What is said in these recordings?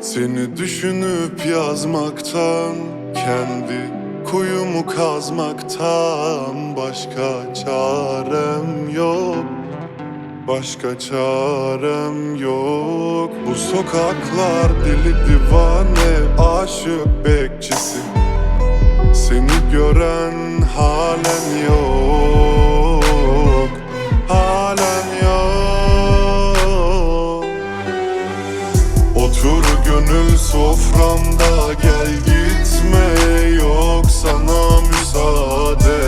Seni düşünüp yazmaktan Kendi kuyumu kazmaktan Başka çarem yok. Başka çarem yok. Bu sokaklar deli divane Aşık bekçisi. Seni gören halen yok soframda gel gitme Yok sana müsaade.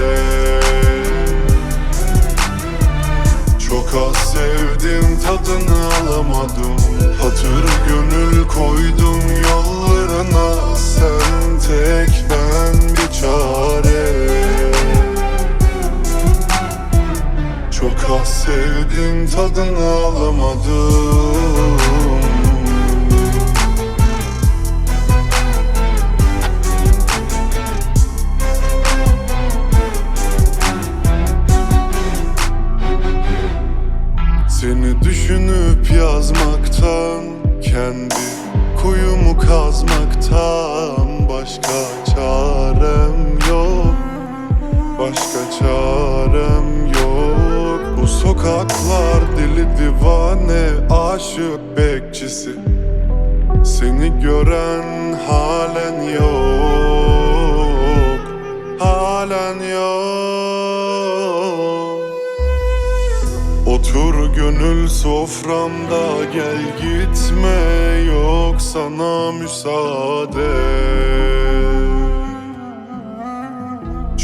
Çok az sevdim tadını alamadım. Hatır gönül koydum yollarına. Sen tek ben bir çare. Çok az sevdim tadını alamadım Seni düşünüp yazmaktan Kendi kuyumu kazmaktan Başka çarem yok. Başka çarem yok. Bu sokaklar deli divane Aşık bekçisi. Seni gören Otur gönül soframda gel gitme yok sana müsaade.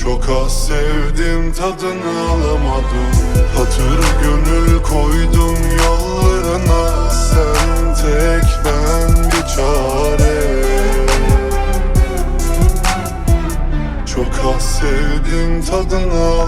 Çok az sevdim tadını alamadım. Hatır gönül koydum yollarına. Sen tek ben bir çare. Çok az sevdim tadını